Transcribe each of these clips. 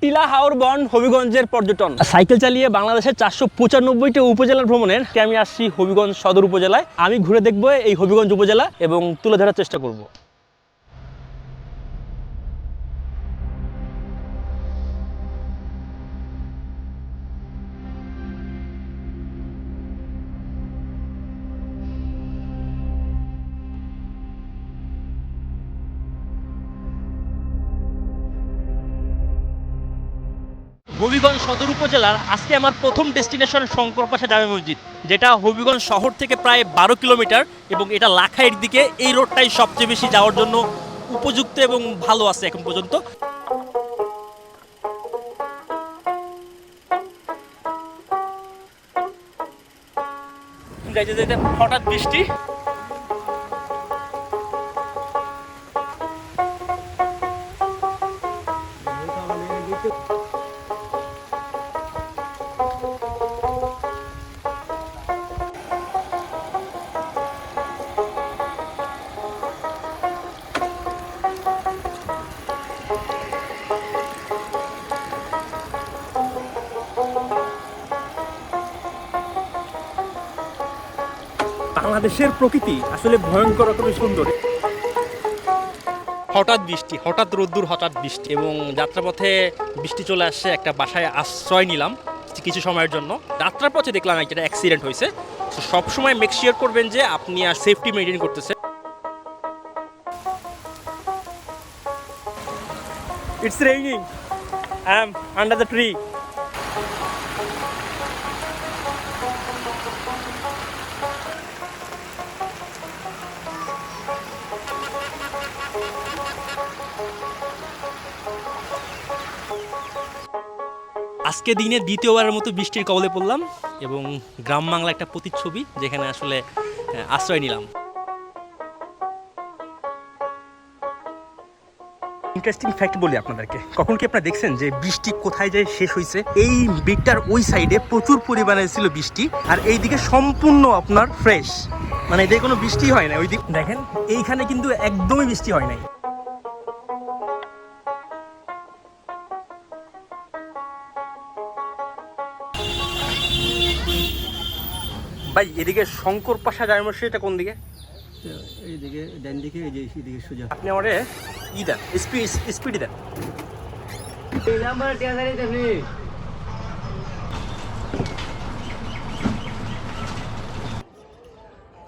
টিলা হাওর বন হবিগঞ্জের পর্যটন। সাইকেল চালিয়ে বাংলাদেশের চারশো পঁচানব্বইটি উপজেলার ভ্রমণের আমি আসছি হবিগঞ্জ সদর উপজেলায়। আমি ঘুরে দেখব এই হবিগঞ্জ উপজেলা এবং তুলে ধরার চেষ্টা করব। হবিগঞ্জ সদর উপজেলার আজকে আমার প্রথম ডেস্টিনেশন শঙ্করপাশা জামে মসজিদ, যেটা হবিগঞ্জ শহর থেকে প্রায় বারো কিলোমিটার এবং এটা লাখাইয়ের দিকে। এই রোডটাই সবচেয়ে বেশি যাওয়ার জন্য উপযুক্ত এবং ভালো আছে এখন পর্যন্ত। হঠাৎ বৃষ্টি। বাংলাদেশের প্রকৃতি আসলে ভয়ঙ্কর রকমের সুন্দর। হঠাৎ বৃষ্টি হঠাৎ রোদ্দুর হঠাৎ বৃষ্টি এবং যাত্রাপথে বৃষ্টি চলে আসছে একটা বাসায় আশ্রয় নিলাম কিছু সময়ের জন্য। যাত্রার পথে দেখলাম একটা অ্যাক্সিডেন্ট হয়েছে। তো সবসময় মেক শিওর করবেন যে আপনি আর সেফটি মেনটেন করতেছেন it's raining I am under the আজকে দিনে দ্বিতীয়বারের মতো বৃষ্টির কবলে পড়লাম এবং গ্রাম বাংলা একটা প্রতিচ্ছবি যেখানে আসলে আশ্রয় নিলাম। ইন্টারেস্টিং ফ্যাক্ট বলি আপনাদেরকে। কখন কি আপনারা দেখছেন যে বৃষ্টি কোথায় যায়, শেষ হয়েছে এই বিটটার ওই সাইডে প্রচুর পরিমাণে ছিল বৃষ্টি আর এইদিকে সম্পূর্ণ আপনার ফ্রেশ মানে এদিকে কোনো বৃষ্টি হয় না ওই দিক দেখেন, এইখানে কিন্তু একদমই বৃষ্টি হয় নাই। ভাই এদিকে শঙ্কর পাশা জায়মর্শি এটা কোন দিকে এইদিকে ডান দিকে এই যে এদিকে সোজা আপনি আমারে ই দেন স্পিড স্পিড দেন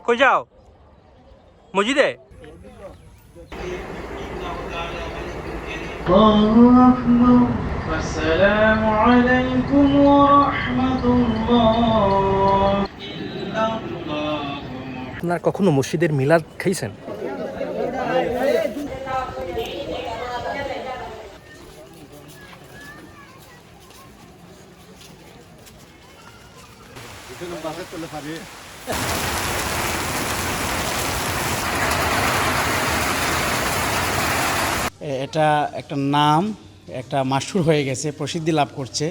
কই যাও মসজিদে الله أكبر والسلام عليكم ورحمة الله إلا الله আপনার কখনো মসজিদের মিলাদ খাইছেন? এটা একটা নাম। একটা মাসুর হয়ে গেছে প্রসিদ্ধি লাভ করছে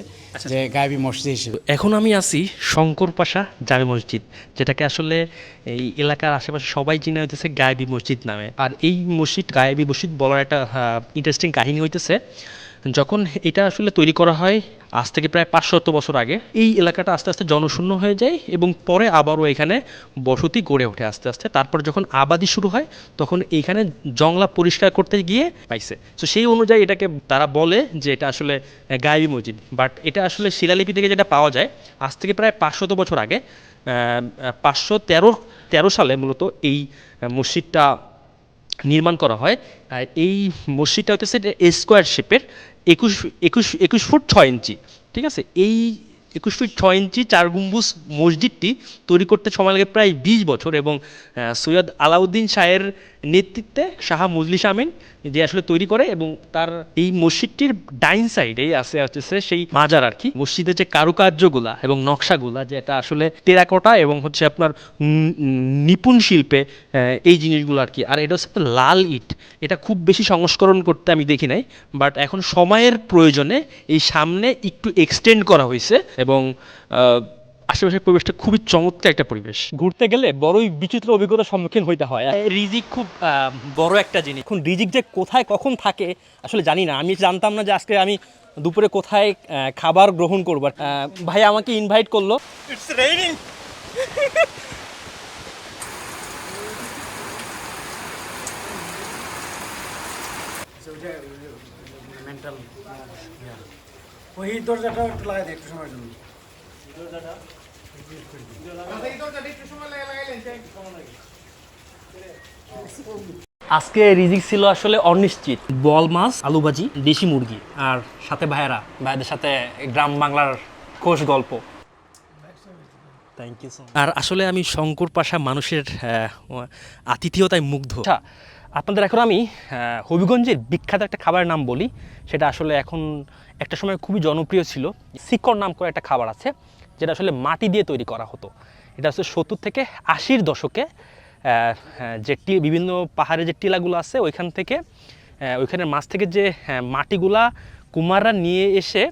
যে গায়বী মসজিদ হিসেবে। এখন আমি আছি শঙ্করপাশা জামি মসজিদ যেটাকে আসলে এই এলাকার আশেপাশে সবাই চিনে হইতেছে গায়বী মসজিদ নামে। আর এই মসজিদ গায়বী মসজিদ বলার একটা ইন্টারেস্টিং কাহিনী হইতেছে। যখন এটা আসলে তৈরি করা হয়, আজ থেকে প্রায় পাঁচশত বছর আগে, এই এলাকাটা আস্তে আস্তে জনশূন্য হয়ে যায় এবং পরে আবারও এখানে বসতি গড়ে ওঠে আস্তে আস্তে। তারপর যখন আবাদি শুরু হয়, তখন এইখানে জংলা পরিষ্কার করতে গিয়ে পাইছে। তো সেই অনুযায়ী এটাকে তারা বলে যে এটা আসলে গায়েবী মসজিদ। বাট এটা আসলে শিলালিপি থেকে যেটা পাওয়া যায়, আজ থেকে প্রায় পাঁচশত বছর আগে পাঁচশো তেরো তেরো সালে মূলত এই মসজিদটা নির্মাণ করা হয় এই মসজিদটা হচ্ছে স্কোয়ার শেপের একুশ একুশ একুশ ফুট ছয় ইঞ্চি, ঠিক আছে? এই একুশ ফুট ছয় ইঞ্চি চার গম্বুজ মসজিদটি তৈরি করতে সময় লাগে প্রায় বিশ বছর এবং সৈয়দ আলাউদ্দিন শাহের নেতৃত্বে শাহ মজলিস আমিন যে আসলে তৈরি করে এবং তার এই মসজিদটির ডাইন সাইডেই আছে হচ্ছে সেই মাজার আর কি। মসজিদের যে কারুকার্যগুলা এবং নকশাগুলা যেটা আসলে টেরাকোটা এবং হচ্ছে আপনার নিপুণ শিল্পে এই জিনিসগুলো আর কি। আর এটা হচ্ছে লাল ইট। এটা খুব বেশি সংস্করণ করতে আমি দেখি নাই বাট এখন সময়ের প্রয়োজনে এই সামনে একটু এক্সটেন্ড করা হয়েছে এবং আশেপাশের পরিবেশটা খুবই চমৎকার একটা পরিবেশ। ঘুরতে গেলে বড়ই বিচিত্র অভিজ্ঞতার সম্মুখীন হইতে হয়। রিজিক খুব বড় একটা জিনিস। এখন রিজিক যে কোথায় কখন থাকে আসলে জানি না। আমি জানতাম না যে আজকে আমি দুপুরে কোথায় খাবার গ্রহণ করব। ভাই আমাকে ইনভাইট করল। ইটস রেইনিং ওই দরজাটা একটু লাগাই দিই একটু সময়ের জন্য। আজকে রিজিক ছিল আসলে অনিশ্চিত। বল মাছ আলু ভাজি দেশি মুরগি আর সাথে ভাইয়েরা ভাইদের সাথে গ্রাম বাংলার কোষ গল্প। থ্যাংক ইউ আর আসলে আমি শঙ্কর পাশা মানুষের আহ, আতিথেয়তায় মুগ্ধ। আচ্ছা আপনাদের এখন আমি আহ, হবিগঞ্জের বিখ্যাত একটা খাবারের নাম বলি। সেটা আসলে এখন একটা সময় খুবই জনপ্রিয় ছিল। সিকর নাম করে একটা খাবার আছে। যেটা আসলে মাটি দিয়ে তৈরি করা হতো। এটা হচ্ছে সত্তর থেকে আশির দশকে যে টি, বিভিন্ন পাহাড়ে যে টিলাগুলো আছে, ওইখান থেকে ওইখানের মাছ থেকে যে মাটিগুলা কুমাররা নিয়ে এসে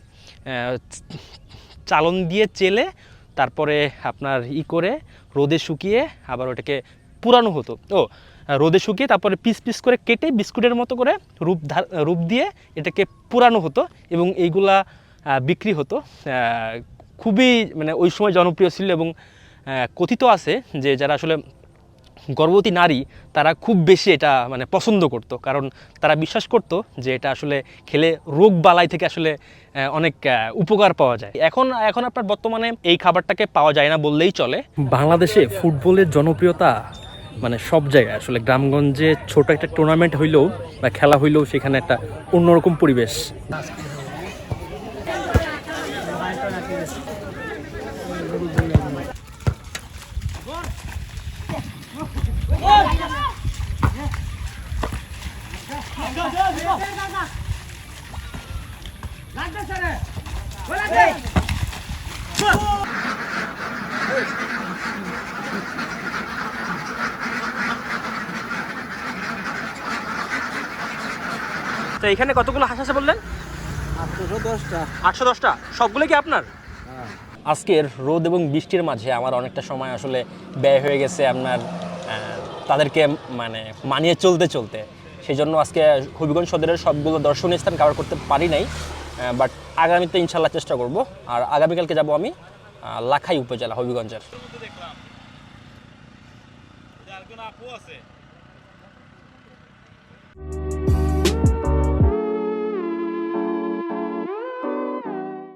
চালন দিয়ে চেলে, তারপরে আপনার ই করে রোদে শুকিয়ে আবার ওটাকে পুরানো হতো। ও, রোদে শুকিয়ে তারপরে পিস পিস করে কেটে বিস্কুটের মতো করে রূপ রূপ দিয়ে এটাকে পুরানো হতো এবং এইগুলা বিক্রি হতো খুবই মানে ওই সময় জনপ্রিয় ছিল এবং কথিত আছে যে যারা আসলে গর্ভবতী নারী, তারা খুব বেশি এটা মানে পছন্দ করত। কারণ তারা বিশ্বাস করত যে এটা আসলে খেলে রোগ বালাই থেকে আসলে অনেক উপকার পাওয়া যায়। এখন এখন আপনার বর্তমানে এই খাবারটাকে পাওয়া যায় না বললেই চলে। বাংলাদেশে ফুটবলের জনপ্রিয়তা মানে সব জায়গায়, আসলে গ্রামগঞ্জে ছোট একটা টুর্নামেন্ট হইলেও বা খেলা হইলেও সেখানে একটা অন্যরকম পরিবেশ। তো এখানে কতগুলো হাঁস আছে বললেন? আটশোশো দশটা। আটশো দশটা। সবগুলো কি আপনার? আজকের রোদ এবং বৃষ্টির মাঝে আমার অনেকটা সময় আসলে ব্যয় হয়ে গেছে আপনার তাদেরকে মানে মানিয়ে চলতে চলতে। সেই জন্য আজকে হবিগঞ্জ সদরের সবগুলো দর্শনীয় স্থান কভার করতে পারি নাই বাট আগামীতে ইনশাল্লাহ চেষ্টা করব। আর আগামীকালকে যাব আমি লাখাই উপজেলা হবিগঞ্জের।